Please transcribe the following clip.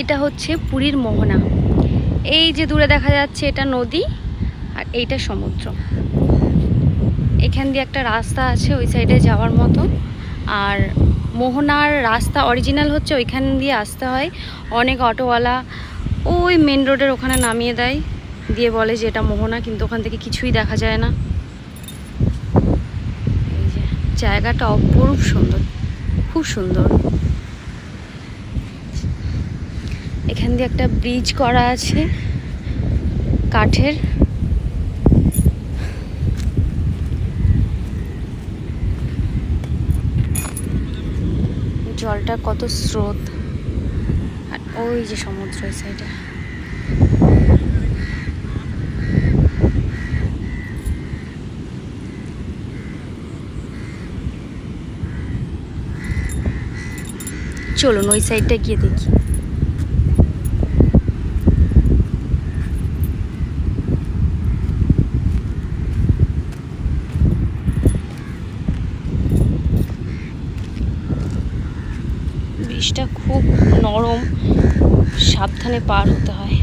এটা হচ্ছে পুরীর মোহনা। এই যে দূরে দেখা যাচ্ছে, এটা নদী আর এইটা সমুদ্র। এখান দিয়ে একটা রাস্তা আছে ওই সাইডে যাওয়ার মতো। আর মোহনার রাস্তা অরিজিনাল হচ্ছে ওইখান দিয়ে আসতে হয়। অনেক অটোওয়ালা ওই মেন রোডের ওখানে নামিয়ে দেয়। দিয়ে বলে যে এটা মোহনা, কিন্তু ওখান থেকে কিছুই দেখা যায় না। জায়গাটা অপরূপ সুন্দর, খুব সুন্দর এখান একটা ব্রিজ করা আছে, কাঠের। জলটা কত স্রোত। আর ওই যে সমুদ্র সাইডে চলুন ওই সাইডটা গিয়ে দেখি। ব্রিজটা খুব নরম সাবধানে পার হতে হয়।